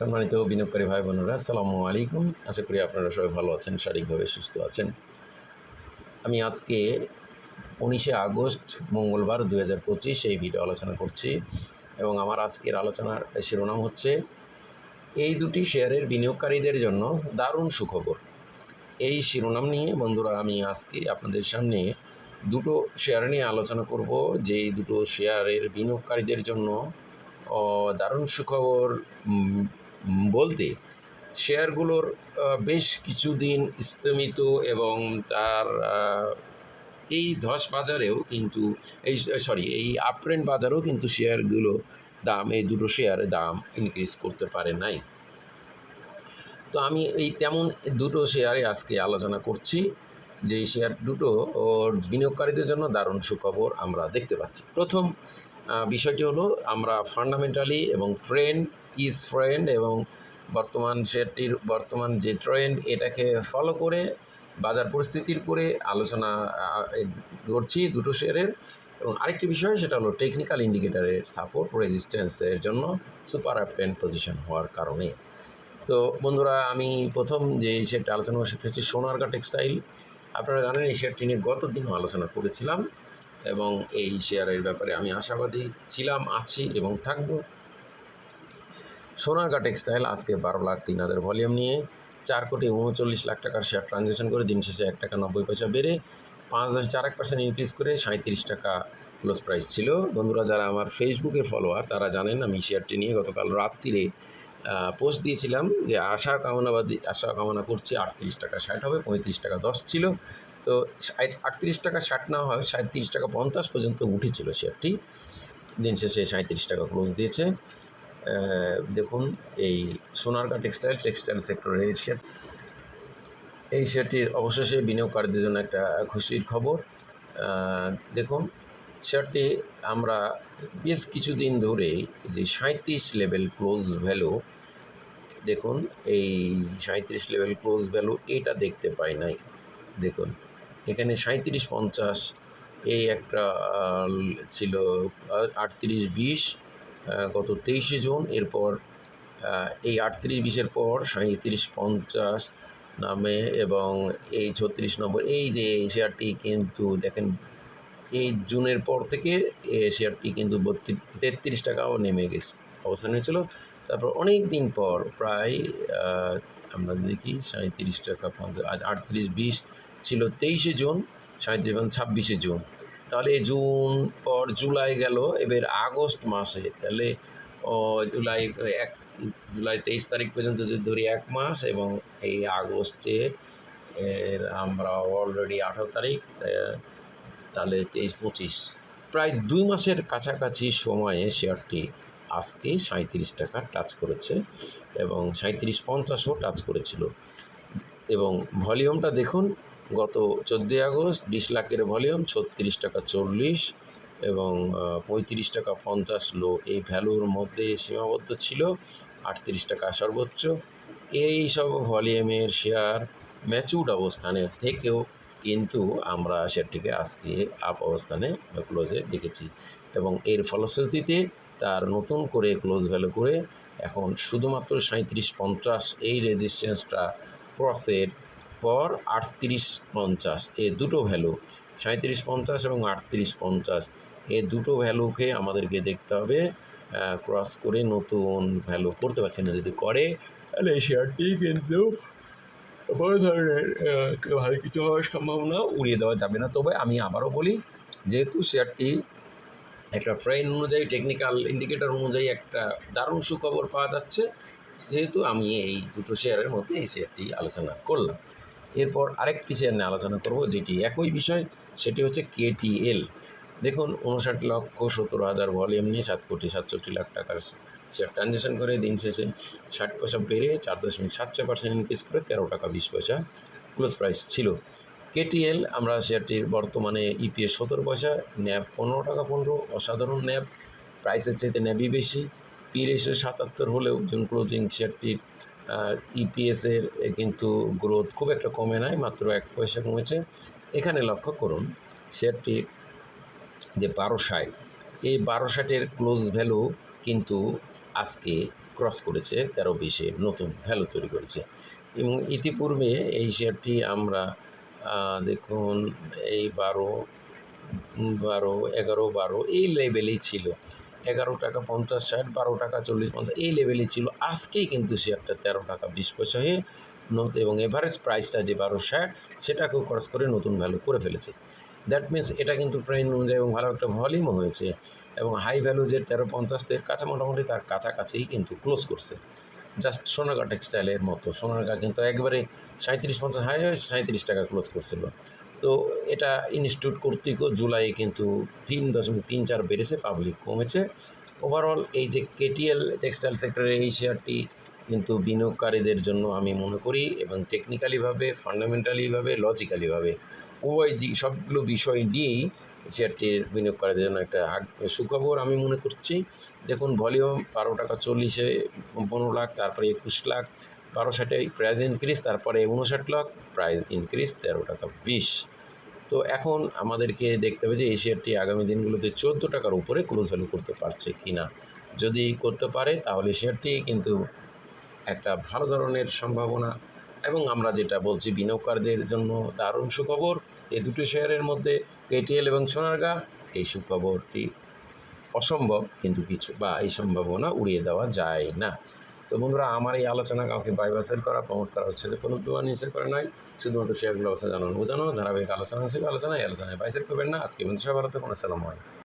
সম্মানিত বিনিয়োগকারী ভাই বোনেরা, আসসালামু আলাইকুম। আশা করি আপনারা সবাই ভালো আছেন, শারীরিকভাবে সুস্থ আছেন। আমি আজকে উনিশে আগস্ট, মঙ্গলবার দু হাজার পঁচিশ এই ভিডিও আলোচনা করছি এবং আমার আজকের আলোচনার শিরোনাম হচ্ছে, এই দুটি শেয়ারের বিনিয়োগকারীদের জন্য দারুণ সুখবর। এই শিরোনাম নিয়ে বন্ধুরা, আমি আজকে আপনাদের সামনে দুটো শেয়ার নিয়ে আলোচনা করব যে এই দুটো শেয়ারের বিনিয়োগকারীদের জন্য দারুণ সুখবর বলতে শেয়ারগুলোর বেশ কিছুদিন স্থমিত এবং তার এই ধস বাজারেও কিন্তু, এই সরি, এই আপট্রেন্ড বাজারেও কিন্তু শেয়ারগুলো দাম, এই দুটো শেয়ারের দাম ইনক্রিজ করতে পারে নাই। তো আমি এই তেমন দুটো শেয়ারে আজকে আলোচনা করছি, যে শেয়ার দুটো ওর বিনিয়োগকারীদের জন্য দারুণ সুখবর আমরা দেখতে পাচ্ছি। প্রথম বিষয়টি হলো আমরা ফান্ডামেন্টালি এবং ট্রেন্ড ইজ ফ্রেন্ড এবং বর্তমান শেয়ারটির বর্তমান যে ট্রেন্ড এটাকে ফলো করে, বাজার পরিস্থিতির উপরে আলোচনা করছি দুটো শেয়ারের এবং আরেকটি বিষয় সেটা হলো টেকনিক্যাল ইন্ডিকেটরের সাপোর্ট রেজিস্ট্যান্সের জন্য সুপার অ্যাপটেন পজিশন হওয়ার কারণে। তো বন্ধুরা, আমি প্রথম যে শেয়ারটা আলোচনা সেটা হচ্ছে সোনারগা টেক্সটাইল আপনারা জানেন এই শেয়ারটি নিয়ে গত দিনও আলোচনা করেছিলাম এবং এই শেয়ারের ব্যাপারে আমি আশাবাদী ছিলাম, আছি এবং থাকব। সোনারগা টেক্সটাইল আজকে বারো লাখ তিন হাজার ভলিউম নিয়ে চার কোটি উনচল্লিশ লাখ টাকার শেয়ার ট্রানজ্যাকশন করে দিন শেষে এক টাকা নব্বই পয়সা বেড়ে পাঁচ দশ চার এক পার্সেন্ট ইনক্রিজ করে সাঁত্রিশ টাকা ক্লোজ প্রাইস ছিল। বন্ধুরা, যারা আমার ফেসবুকে ফলোয়ার তারা জানেন আমি শেয়ারটি নিয়ে গতকাল রাত্রিরে পোস্ট দিয়েছিলাম যে আশা কামনা কামনাবাদী আশা কামনা করছি আটত্রিশ টাকা ষাট হবে, পঁয়ত্রিশ টাকা দশ ছিল। তো আটত্রিশ টাকা ষাট না হয় সাঁত্রিশ টাকা পঞ্চাশ পর্যন্ত উঠেছিল শেয়ারটি দিন শেষে সাঁত্রিশ টাকা ক্লোজ দিয়েছে। দেখুন, এই সোনারগা টেক্সটাইল টেক্সটাইল সেক্টরের এই শেয়ার এই অবশেষে বিনিয়োগকারীদের জন্য একটা খুশির খবর। দেখুন, শেয়ারটি আমরা বেশ কিছুদিন ধরে যে সাঁত্রিশ লেভেল ক্লোজ ভ্যালু, দেখুন, এই সাঁত্রিশ লেভেল ক্লোজ ভ্যালু এটা দেখতে পাই নাই। দেখুন, এখানে সাঁত্রিশ পঞ্চাশ, এই একটা ছিল আটত্রিশ, বিশ গত তেইশে জুন, এরপর এই আটত্রিশ বিশের পর সাঁত্রিশ পঞ্চাশ নামে এবং এই ছত্রিশ নম্বর, এই যে শেয়ারটি কিন্তু দেখেন, এই জুনের পর থেকে শেয়ারটি কিন্তু বত্রিশ, তেত্রিশ টাকাও নেমে গেছে অবস্থান হয়েছিল তারপর অনেক দিন পর প্রায় আমরা দেখি সাঁত্রিশ টাকা পঞ্চাশ, আজ আটত্রিশ বিশ ছিল তেইশে জুন সাঁত্রিশ এবং ছাব্বিশে জুন। তাহলে জুন পর জুলাই গেল, এবার আগস্ট মাসে, তাহলে জুলাই এক, জুলাই তেইশ তারিখ পর্যন্ত যদি ধরি এক মাস এবং এই আগস্টে, এর আমরা অলরেডি আঠারো তারিখ তাহলে তেইশ পঁচিশ। প্রায় দুই মাসের কাছাকাছি সময়ে শেয়ারটি আজকে সাঁত্রিশ টাকা টাচ করেছে এবং সাঁত্রিশ পঞ্চাশও টাচ করেছিল। এবং ভলিউমটা দেখুন গত চোদ্দোই আগস্ট বিশ লাখের ভলিউম, ছত্রিশ টাকা চল্লিশ এবং পঁয়ত্রিশ টাকা পঞ্চাশ লো। এই ভ্যালুর মধ্যে সীমাবদ্ধ ছিল আটত্রিশ টাকা সর্বোচ্চ। এই সব ভলিউমের শেয়ার ম্যাচুড অবস্থানে থেকেও কিন্তু আমরা শেয়ারটিকে আজকে আপ অবস্থানে ক্লোজে দেখেছি এবং এর ফলশ্রুতিতে তার নতুন করে ক্লোজ ভ্যালু করে এখন শুধুমাত্র সাঁত্রিশ পঞ্চাশ এই রেজিস্ট্যান্সটা ক্রসের পর আটত্রিশ পঞ্চাশ, এ দুটো ভ্যালু সাঁত্রিশ পঞ্চাশ এবং আটত্রিশ পঞ্চাশ, এ দুটো ভ্যালুকে আমাদেরকে দেখতে হবে ক্রস করে নতুন ভ্যালু করতে পারছে না, যদি করে, তাহলে শেয়ারটি কিন্তু বড় ধরনের ভালো কিছু হওয়ার সম্ভাবনা উড়িয়ে দেওয়া যাবে না। তবে আমি আবারও বলি, যেহেতু শেয়ারটি একটা ট্রেন অনুযায়ী টেকনিক্যাল ইন্ডিকেটর অনুযায়ী একটা দারুণ সুখবর পাওয়া যাচ্ছে, যেহেতু আমি এই দুটো শেয়ারের মধ্যে এই শেয়ারটি আলোচনা করলাম। এরপর আরেকটি শেয়ার নিয়ে আলোচনা করব, যেটি একই বিষয়, সেটি হচ্ছে কেটিএল দেখুন, উনষাট লক্ষ সত্তর হাজার ভলিউম নিয়ে সাত কোটি সাতষট্টি লাখ টাকার শেয়ার ট্রানজ্যাকশন করে দিন শেষে ষাট পয়সা বেড়ে চার দশমিক সাত ছয় পার্সেন্ট ইনক্রিজ করে তেরো টাকা বিশ পয়সা ক্লোজ প্রাইস ছিল। কেটিএল আমরা শেয়ারটির বর্তমানে ইপিএস সতেরো পয়সা ন্যাব পনেরো টাকা পনেরো, অসাধারণ ন্যাব প্রাইসের চাইতে ন্যাবই বেশি। পি রেশিও সাতাত্তর হলেও জুন ক্লোজিং শেয়ারটির ইপিএসের কিন্তু গ্রোথ খুব একটা কমে নাই, মাত্র এক পয়সা কমেছে। এখানে লক্ষ্য করুন শেয়ারটি যে বারো ষাট, এই বারো ষাটের ক্লোজ ভ্যালু কিন্তু আজকে ক্রস করেছে তেরো বিশে, নতুন ভ্যালু তৈরি করেছে। এবং ইতিপূর্বে এই শেয়ারটি আমরা দেখুন, এই বারো বারো, এগারো, বারো, এই লেভেলেই ছিল। এগারো টাকা পঞ্চাশ ষাট, বারো টাকা চল্লিশ পঞ্চাশ, এই লেভেলেই ছিল। আজকেই কিন্তু শেয়ারটা তেরো টাকা বিশ পয়সা হয়ে এবং এভারেজ প্রাইসটা যে বারো ষাট, সেটাকেও ক্রস করে নতুন ভ্যালু করে ফেলেছে। দ্যাট মিন্স এটা কিন্তু ট্রেন অনুযায়ী এবং ভালো একটা ভলিউমও হয়েছে এবং হাই ভ্যালু যে তেরো পঞ্চাশ, এর কাছে মোটামুটি তার কাছাকাছিই কিন্তু ক্লোজ করছে। জাস্ট সোনাগা টেক্সটাইলের মতো সোনাগা কিন্তু একবারে সাঁত্রিশ পঞ্চাশ, হাই হয়ে সাঁত্রিশ টাকা ক্লোজ করছিল। তো এটা ইনস্টিটিউট কর্তৃক জুলাইয়ে কিন্তু তিন দশমিক তিন চার বেড়েছে পাবলিক কমেছে। ওভারঅল এই যে কেটিএল টেক্সটাইল সেক্টরের এই শেয়ারটি কিন্তু বিনিয়োগকারীদের জন্য আমি মনে করি এবং টেকনিক্যালিভাবে ফান্ডামেন্টালিভাবে লজিক্যালিভাবে উভয় দিক সবগুলো বিষয় নিয়েই শেয়ারটির বিনিয়োগকারীদের জন্য একটা সুখবর আমি মনে করছি। দেখুন ভলিউম বারো টাকা চল্লিশে পনেরো লাখ, তারপরে একুশ লাখ বারো ষাটে প্রাইস ইনক্রিজ তারপরে উনষাট লাখ প্রাইস ইনক্রিজ তেরো টাকা বিশ। তো এখন আমাদেরকে দেখতে হবে যে এই শেয়ারটি আগামী দিনগুলোতে চোদ্দ টাকার উপরে ক্লোজ ভ্যালু করতে পারছে কি না যদি করতে পারে, তাহলে শেয়ারটি কিন্তু একটা ভালো ধরনের সম্ভাবনা। এবং আমরা যেটা বলছি, বিনিয়োগকারীদের জন্য দারুণ সুখবর। এই দুটো শেয়ারের মধ্যে কেটিএল এবং সোনারগা, এই সুখবরটি অসম্ভব, কিন্তু কিছু বা এই সম্ভাবনা উড়িয়ে দেওয়া যায় না। তো বন্ধুরা, আমার এই আলোচনা কাউকে বাইবাসের করা প্রমোট করা হচ্ছে কোনো দোয়া নিষেধ করে নয় শুধুমাত্র শেয়ারগুলো অবস্থা জানানো বোঝানো, ধারাবাহিক আলোচনা হিসেবে আলোচনা এই আলোচনায় বাই সেল করবেন না। আজকে বন্ধু সবার কোনো সালাম হয়